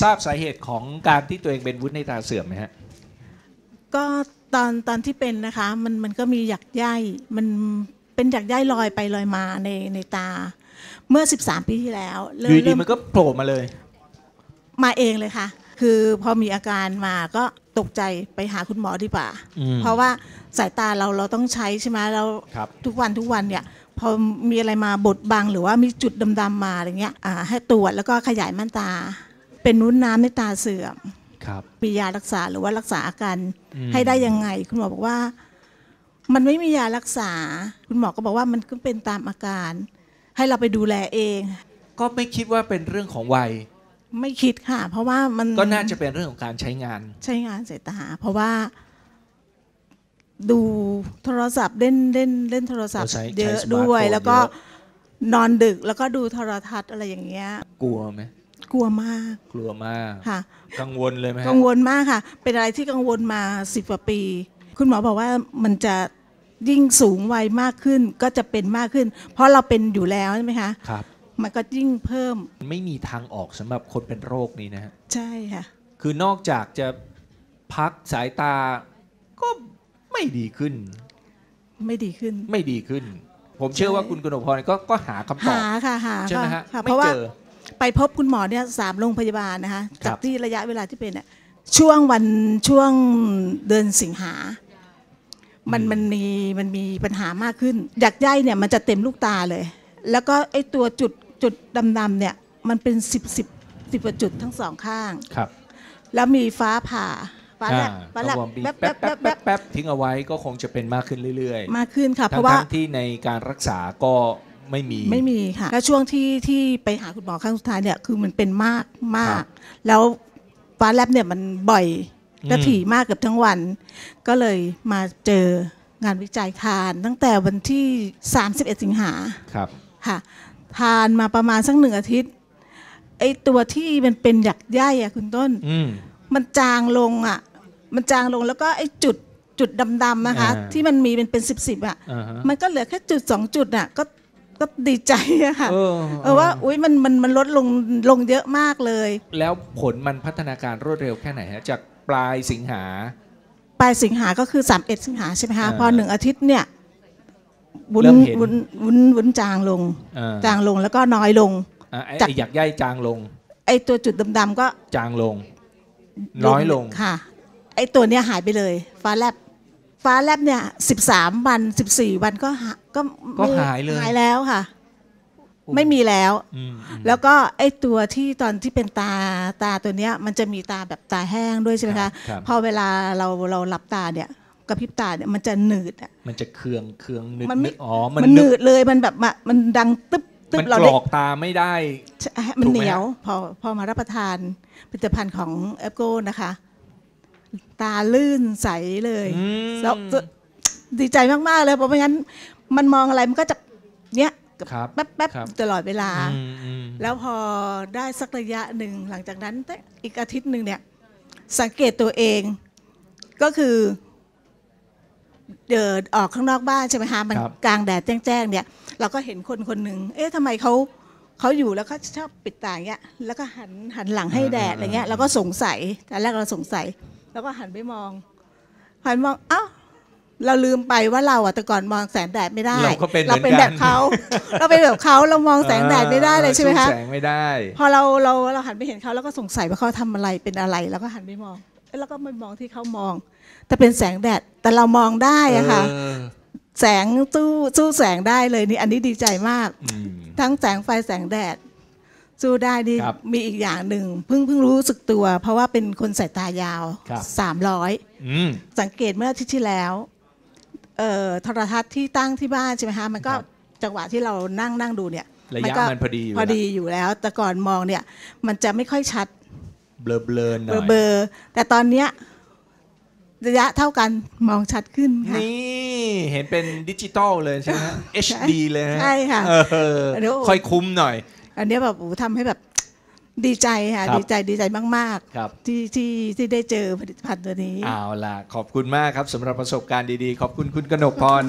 ทราบสาเหตุของการที่ตัวเองเป็นวุฒิในตาเสื่อมไหมฮะก็ตอนตอนที่เป็นนะคะมันมันก็มีหยักใยมันเป็นหยักใยลอยไปลอยมาในในตา เมื่อ 13 ปีที่แล้วอเริ่มยู่ดีเริ่มมันก็โผล่มาเลย มาเองเลยค่ะ คือพอมีอาการมาก็ตกใจไปหาคุณหมอดีกว่าอืมเพราะว่าสายตาเราเราต้องใช้ใช่ไหมเราครับทุกวันทุกวันเนี่ยพอมีอะไรมาบดบังหรือว่ามีจุดดำๆมาอะไรเงี้ยอ่าให้ตรวจแล้วก็ขยายม่านตา เป็นนุ้นน้ำในตาเสื่อมครับมียารักษาหรือว่ารักษาอาการอืมให้ได้ยังไง คุณหมอบอกว่า มันไม่มียารักษา คุณหมอก็บอกว่ามันก็เป็นตามอาการ ให้เราไปดูแลเอง ก็ไม่คิดว่าเป็นเรื่องของวัย ไม่คิดค่ะ เพราะว่ามันก็น่าจะเป็นเรื่องของการใช้งาน ใช้งานสายตา เพราะว่า ดูโทรศัพท์เล่นเล่นเล่นโทรศัพท์เราใช้เยอะใช้สมาร์ทด้วยโฟนแล้วก็เยอะนอนดึกแล้วก็ดูโทรทัศน์อะไรอย่างเงี้ย กลัวไหม กลัวมากกลัวมากค่ะ กังวลเลยไหมฮะกังวลมากค่ะ เป็นอะไรที่กังวลมาสิบกว่าปี คุณหมอบอกว่ามันจะยิ่งสูงวัยมากขึ้นก็จะเป็นมากขึ้น เพราะเราเป็นอยู่แล้วใช่ไหมคะครับ มันก็ยิ่งเพิ่มไม่มีทางออกสำหรับคนเป็นโรคนี้นะฮะใช่ค่ะ คือนอกจากจะพักสายตาก็ไม่ดีขึ้น ไม่ดีขึ้น ไม่ดีขึ้น ผมเชื่อว่าคุณกนกพรก็ก็หาคำตอบ หาค่ะหาใช่ไหมฮะค่ะไม่เพราะว่าเจอ ไปพบคุณหมอเนี่ยสามโรงพยาบาลนะคะครับจากที่ระยะเวลาที่เป็นเนี่ยช่วงวันช่วงเดือนสิงหา มันมันมีมันมีปัญหามากขึ้นหยักใยเนี่ยมันจะเต็มลูกตาเลย แล้วก็ไอ้ตัวจุดจุดดำๆเนี่ยมันเป็นสิบสิบสิบกว่าจุดทั้งสองข้างครับ แล้วมีฟ้าผ่าฟ้าแลบอ่าฟ้าแลบก็บอกมีแป๊บแป๊แป๊บบแป๊แป๊บบแป๊แป๊บบแป๊บทิ้งเอาไว้ก็คงจะเป็นมากขึ้นเรื่อยมากขึ้นค่ะๆเพราะว่าทั้งๆที่ในการรักษาก็ ไม่มีไม่มีค่ะแล้วช่วงที่ที่ไปหาคุณหมอครั้งสุดท้ายเนี่ยคือมันเป็นมากมาครักบแล้วฟ้าแลบเนี่ยมันบ่อยและอืมถี่มากเกือบทั้งวัน ก็เลยมาเจองานวิจัยทาน ตั้งแต่วันที่ 31 สิงหาครับค่ะ ทานมาประมาณสักหนึ่งอาทิตย์ไอตัวที่มันเป็นหยักใยอะคุณต้นอืมมันจางลงอะมันจางลงแล้วก็ไอ้จุดจุดดำๆนะคะอ่าที่มันมีเป็นเป็นสิบสิบอะอ่าฮะมันก็เหลือแค่จุดสองจุดอะ ก็ ก็ดีใจอะค่ะเออเออว่าอุ้ยมันมันมันลดลงลงเยอะมากเลย แล้วผลมันพัฒนาการรวดเร็วแค่ไหนฮะจากปลายสิงหา ปลายสิงหาก็คือ 3 1 สิงหาใช่ไหมคะอ่าพอหนึ่งอาทิตย์เนี่ยวุ้นเริ่มเห็นวุ้นวุ้นวุ้นจางลงอ่าจางลงแล้วก็น้อยลงอะไอ้จากไอ้หยักใยจางลง ไอ้ตัวจุดดำๆก็จางลง น้อยลงค่ะ ไอ้ตัวเนี้ยหายไปเลย ฟ้าแลบฟ้าแลบเนี่ย 13 วัน 14 วันก็หา ก็ก็ไม่หายเลยหายแล้วค่ะ ไม่มีแล้วอืมอืมแล้วก็ไอ้ตัวที่ตอนที่เป็นตาตาตัวเนี้ย มันจะมีตาแบบตาแห้งด้วยใช่ไหมครัคะบครับพอเวลาเราเราหลับตาเนี่ยกระพริบตาเนี่ยมันจะหนืดอะมันจะเคืองเคืองนึกมันไม่นึกอ๋อมันมันหนึนืกดเลยมันแบบมามันดังตึ๊บตึ๊มับนเรากรได้อกตาไม่ได้ใช่มันถูกไหมเหนียวฮะพอพอมารับประทานผลิตภัณฑ์ของแอปโกนะคะ ตาลื่นใสเลยอืมแล้ว ดีใจมากๆเลยเพราะไม่งั้นมันมองอะไรมันก็จะเนี้ยครับแป๊บแป๊บครับตลอดเวลา อืมอืมแล้วพอได้สักระยะหนึ่งหลังจากนั้นแต่อีกอาทิตย์หนึ่งเนี่ย สังเกตตัวเองก็คือเดินออกข้างนอกบ้านใช่ไหมคะมันครับ กลางแดดแจ้งๆเนี่ย เราก็เห็นคนคนหนึ่งเอ๊ะทำไมเขาเขาอยู่แล้วก็ชอบปิดตาอย่างเงี้ยแล้วก็หันหันหลังให้แดดอะไรเงี้ยเราก็สงสัยตอนแรกเราสงสัย แล้วก็หันไปมองหันมองเอ้า เราลืมไปว่าเราอะแต่ก่อนมองแสงแดดไม่ได้ เราก็เป็นเราเป็นเหมืแบอนกันบเขาเราเป็นแบบเขาเรามองแสงแดดไม่ได้เลยใช่ไหมคะสู้แสงไม่ได้ พอเราเราเราหันไปเห็นเขาแล้วก็สงสัยว่าเขาทำอะไรเป็นอะไร แล้วก็หันไปมองเอ้ยแล้วก็ไม่มองที่เขามอง แต่เป็นแสงแดดแต่เรามองได้อะค่ะเออแสงสู้สู้แสงได้เลยนี่อันนี้ดีใจมากอืมทั้งแสงไฟแสงแดด สู้ได้นี่ครับมีอีกอย่างหนึ่งเพิ่งเพิ่งรู้สึกตัว เพราะว่าเป็นคนสายตายาวครับสามร้อยอืมสังเกตเมื่ออาทิตย์ที่แล้วเอ่อ โทรทัศน์ที่ตั้งที่บ้านใช่ไหมคะมันก็ครับจังหวะที่เรานั่งนั่งดูเนี่ยระยะก็มันพอดีอยู่พอดีอยู่แล้ว แต่ก่อนมองเนี่ยมันจะไม่ค่อยชัด เบลอเบลอๆหน่เบออยร์เบอร์แต่ตอนเนี้ยระยะเท่ากันมองชัดขึ้นค่ะนี่เห็นเป็นดิจิตอลเลยใช่ไหมฮะ HD เลยฮะใช่ค่ะเออเดี๋ยวค่อยคุ้มหน่อย อันเนี้ยแบบโอ้โหทำให้แบบ ดีใจค่ะ ครับดีใจดีใจมากครับ ๆ ที่ที่ที่ได้เจอผลิตภัณฑ์ตัวนี้ เอาล่ะ ขอบคุณมากครับสำหรับประสบการณ์ดีๆ ขอบคุณคุณกนกพรนะ